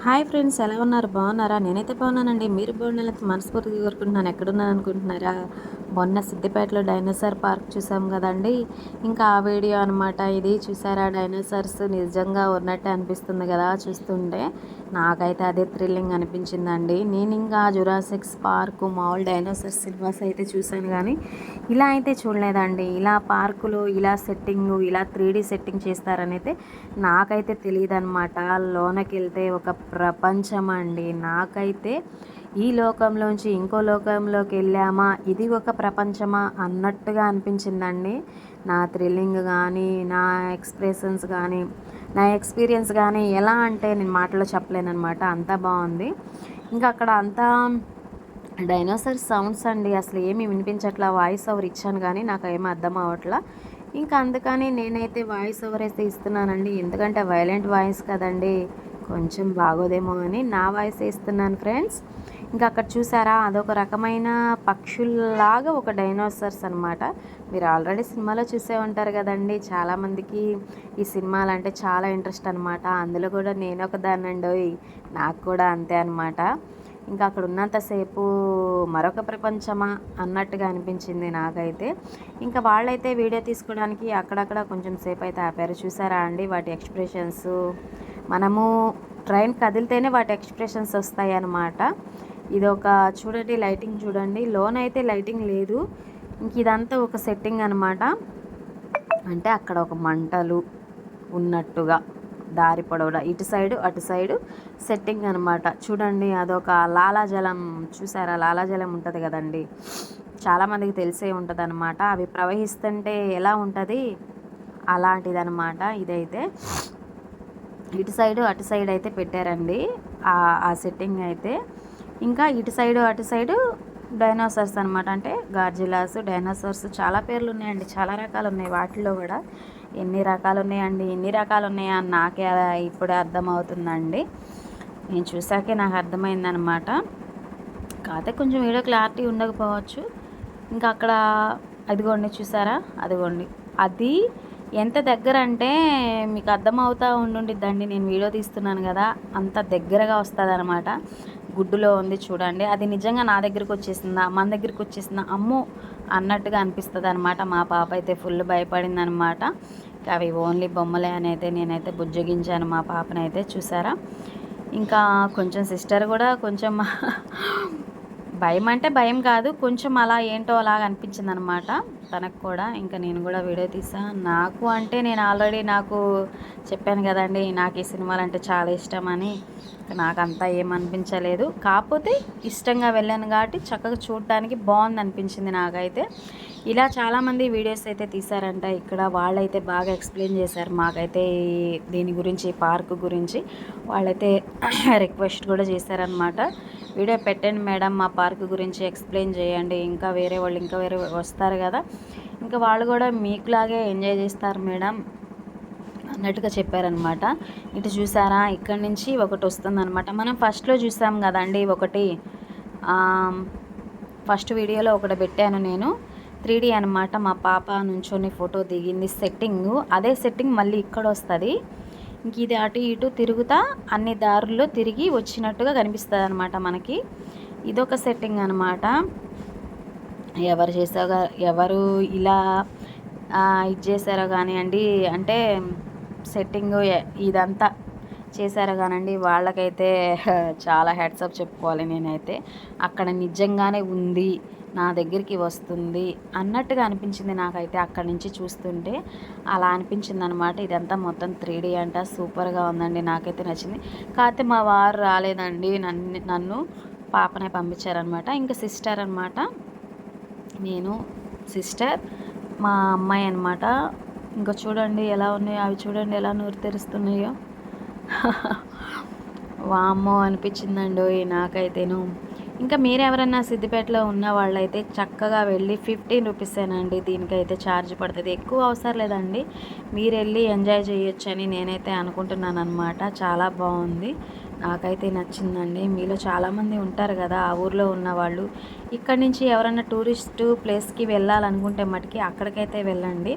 Hi friends ఎలా ఉన్నారు? బాగున్నారా? నేనైతే బాగున్నానండి. మీరు బాగున్నారైతే మనస్ఫూర్తిగా కోరుకుంటున్నాను. ఎక్కడున్నాను అనుకుంటున్నారా మొన్న సిద్దిపేటలో డైనోసార్ పార్క్ చూసాం కదండి. ఇంకా ఆ వీడియో అనమాట ఇది. చూసారా డైనోసార్స్? నిజంగా ఉన్నట్టే అనిపిస్తుంది కదా చూస్తుంటే. నాకైతే అదే థ్రిల్లింగ్ అనిపించిందండి. నేను ఇంకా జురాసిక్స్ పార్కు మామూలు డైనోసార్ సినిమాస్ అయితే చూశాను కానీ ఇలా అయితే చూడలేదండి. ఇలా పార్కులో ఇలా సెట్టింగ్ ఇలా త్రీ సెట్టింగ్ చేస్తారని అయితే నాకైతే తెలియదు అనమాట లోనకి వెళ్తే ఒక ప్రపంచం అండి నాకైతే ఈ లోకంలోంచి ఇంకో లోకంలోకి వెళ్ళామా? ఇది ఒక ప్రపంచమా? అన్నట్టుగా అనిపించిందండి. నా థ్రిల్లింగ్ కానీ నా ఎక్స్ప్రెషన్స్ కానీ నా ఎక్స్పీరియన్స్ కానీ ఎలా అంటే నేను మాటలో చెప్పలేనమాట అంతా బాగుంది. ఇంకా అక్కడ అంతా డైనోసార్ సౌండ్స్ అండి. అసలు ఏమీ వినిపించట్లా. వాయిస్ ఓవర్ ఇచ్చాను కానీ నాకు ఏమీ అర్థం అవ్వట్లా. ఇంకా అందుకని నేనైతే వాయిస్ ఓవర్ అయితే ఇస్తున్నానండి. ఎందుకంటే వైలెంట్ వాయిస్ కదండి. కొంచెం బాగోదేమో అని నా వాయిస్ ఇస్తున్నాను ఫ్రెండ్స్. ఇంకా అక్కడ చూసారా? అదొక రకమైన పక్షుల్లాగా ఒక డైనోసర్స్ అనమాట మీరు ఆల్రెడీ సినిమాలో చూసే ఉంటారు కదండి. చాలామందికి ఈ సినిమాలు అంటే చాలా ఇంట్రెస్ట్ అనమాట అందులో కూడా నేను ఒక దాన్నండి నాకు కూడా అంతే అనమాట ఇంకా అక్కడ ఉన్నంతసేపు మరొక ప్రపంచమా అన్నట్టుగా అనిపించింది నాకైతే. ఇంకా వాళ్ళైతే వీడియో తీసుకోవడానికి అక్కడక్కడ కొంచెం సేపు అయితే ఆపారు. చూసారా అండి వాటి ఎక్స్ప్రెషన్స్? మనము ట్రైన్ కదిలితేనే వాటి ఎక్స్ప్రెషన్స్ వస్తాయి అన్నమాట ఇది ఒక చూడండి లైటింగ్ చూడండి. లోన్ అయితే లైటింగ్ లేదు. ఇంక ఇదంతా ఒక సెట్టింగ్ అనమాట అంటే అక్కడ ఒక మంటలు ఉన్నట్టుగా దారి పొడవుడా ఇటు సైడు అటు సైడు సెట్టింగ్ అనమాట చూడండి అదొక లాలాజలం. చూసారా? లాలాజలం ఉంటుంది కదండి. చాలామందికి తెలిసే ఉంటుంది అనమాట అవి ప్రవహిస్తుంటే ఎలా ఉంటుంది? అలాంటిది అనమాట ఇదైతే. ఇటు సైడు అటు సైడ్ అయితే పెట్టారండి ఆ సెట్టింగ్ అయితే. ఇంకా ఇటు సైడు అటు సైడు డైనోసార్స్ అనమాట అంటే గార్జిలాస్ డైనోసార్స్ చాలా పేర్లు ఉన్నాయండి చాలా రకాలు ఉన్నాయి వాటిలో కూడా. ఎన్ని రకాలు ఉన్నాయండి ఎన్ని రకాలు ఉన్నాయా అని నాకే ఇప్పుడే అర్థమవుతుందండి. నేను చూసాకే నాకు అర్థమైందనమాట కాకపోతే కొంచెం వీడియో క్లారిటీ ఉండకపోవచ్చు. ఇంకా అక్కడ అదిగోండి చూసారా? అదిగోండి. అది ఎంత దగ్గర అంటే మీకు అర్థమవుతూ ఉండుండిద్దండి. నేను వీడియో తీస్తున్నాను కదా అంత దగ్గరగా వస్తుంది అనమాట గుడ్డులో ఉంది చూడండి. అది నిజంగా నా దగ్గరికి వచ్చేసిందా? మన దగ్గరికి వచ్చేసిందా? అమ్మో! అన్నట్టుగా అనిపిస్తుంది అనమాట మా పాప అయితే ఫుల్ భయపడింది అనమాట అవి ఓన్లీ బొమ్మలే అని అయితే నేనైతే బుజ్జగించాను. మా పాపనైతే చూసారా? ఇంకా కొంచెం సిస్టర్ కూడా కొంచెం భయం అంటే భయం కాదు కొంచెం అలా ఏంటో అలాగ అనిపించింది అనమాట తనకు కూడా ఇంకా నేను కూడా వీడియో తీసా. నాకు అంటే నేను ఆల్రెడీ నాకు చెప్పాను కదండి నాకు ఈ సినిమాలు అంటే చాలా ఇష్టం అని నాకు అంతా ఏమనిపించలేదు కాకపోతే ఇష్టంగా వెళ్ళాను కాబట్టి చక్కగా చూడటానికి బాగుంది అనిపించింది నాకైతే. ఇలా చాలామంది వీడియోస్ అయితే తీశారంట. ఇక్కడ వాళ్ళైతే బాగా ఎక్స్ప్లెయిన్ చేశారు. మాకైతే దీని గురించి పార్క్ గురించి వాళ్ళైతే రిక్వెస్ట్ కూడా చేశారనమాట వీడియో పెట్టండి మేడం మా పార్క్ గురించి ఎక్స్ప్లెయిన్ చేయండి. ఇంకా వేరే వాళ్ళు ఇంకా వేరే వస్తారు కదా. ఇంకా వాళ్ళు కూడా మీకులాగే ఎంజాయ్ చేస్తారు మేడం అన్నట్టుగా చెప్పారనమాట ఇటు చూసారా? ఇక్కడి నుంచి ఒకటి వస్తుందన్నమాట. మనం ఫస్ట్లో చూసాం కదండి ఒకటి. ఫస్ట్ వీడియోలో ఒకటి పెట్టాను నేను. త్రీ డీ అనమాట మా పాప నుంచొని ఫోటో దిగింది సెట్టింగ్. అదే సెట్టింగ్ మళ్ళీ ఇక్కడ వస్తుంది ఇంక ఇది అటు ఇటు తిరుగుతా అన్ని దారుల్లో తిరిగి వచ్చినట్టుగా కనిపిస్తుంది అనమాట మనకి. ఇదొక సెట్టింగ్ అనమాట ఎవరు చేసారో ఎవరు ఇలా ఇది చేశారో కానివ్వండి అంటే సెట్టింగ్ ఇదంతా చేశారు కానండి వాళ్ళకైతే చాలా హెడ్సప్ చెప్పుకోవాలి నేనైతే. అక్కడ నిజంగానే ఉంది నా దగ్గరికి వస్తుంది అన్నట్టుగా అనిపించింది నాకైతే అక్కడి నుంచి చూస్తుంటే. అలా అనిపించింది అనమాట ఇదంతా మొత్తం త్రీ డీ అంట సూపర్గా ఉందండి నాకైతే నచ్చింది. కాకపోతే మా వారు రాలేదండి నన్ను నన్ను పాపనే పంపించారనమాట ఇంకా సిస్టర్ అనమాట నేను సిస్టర్ మా అమ్మాయి అనమాట ఇంకా చూడండి ఎలా ఉన్నాయో అవి చూడండి ఎలా నూరు తెరుస్తున్నాయో. వామ్మో అనిపించిందండి నాకైతేను. ఇంకా మీరెవరన్నా సిద్దిపేటలో ఉన్న వాళ్ళైతే చక్కగా వెళ్ళి ఫిఫ్టీన్ రూపీసేనండి దీనికైతే ఛార్జ్ పడుతుంది. ఎక్కువ అవసరం లేదండి. మీరు వెళ్ళి ఎంజాయ్ చేయొచ్చని నేనైతే అనుకుంటున్నాను అనమాట చాలా బాగుంది నాకైతే నచ్చిందండి. మీలో చాలామంది ఉంటారు కదా ఆ ఊర్లో ఉన్నవాళ్ళు ఇక్కడి నుంచి ఎవరైనా టూరిస్టు ప్లేస్కి వెళ్ళాలనుకుంటే మటుకి అక్కడికైతే వెళ్ళండి.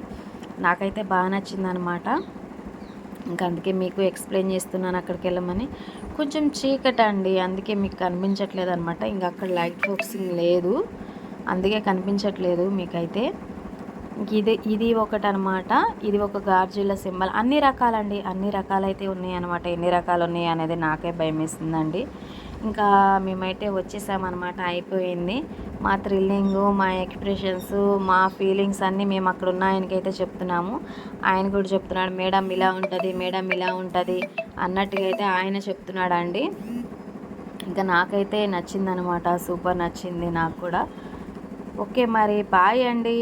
నాకైతే బాగా నచ్చిందనమాట ఇంకా అందుకే మీకు ఎక్స్ప్లెయిన్ చేస్తున్నాను అక్కడికి వెళ్ళమని. కొంచెం చీకట అండి అందుకే మీకు కనిపించట్లేదు అనమాట ఇంకా అక్కడ లైట్ ఫోక్సింగ్ లేదు. అందుకే కనిపించట్లేదు మీకైతే. ఇది ఇది ఒకటి అనమాట ఇది ఒక గార్జుల సింబల్. అన్ని రకాలండి అన్ని రకాలైతే ఉన్నాయి అనమాట ఎన్ని రకాలు ఉన్నాయి అనేది నాకే భయం వేసిందండి ఇంకా మేమైతే వచ్చేసామన్నమాట అయిపోయింది. మా థ్రిల్లింగ్ మా ఎక్స్ప్రెషన్స్ మా ఫీలింగ్స్ అన్నీ మేము అక్కడ ఉన్న ఆయనకైతే చెప్తున్నాము. ఆయన కూడా చెప్తున్నాడు మేడం ఇలా ఉంటుంది మేడం ఇలా ఉంటుంది అన్నట్టుగా అయితే ఆయన చెప్తున్నాడు అండి ఇంకా నాకైతే నచ్చిందనమాట సూపర్ నచ్చింది నాకు కూడా. ఓకే మరి బాయ్ అండి.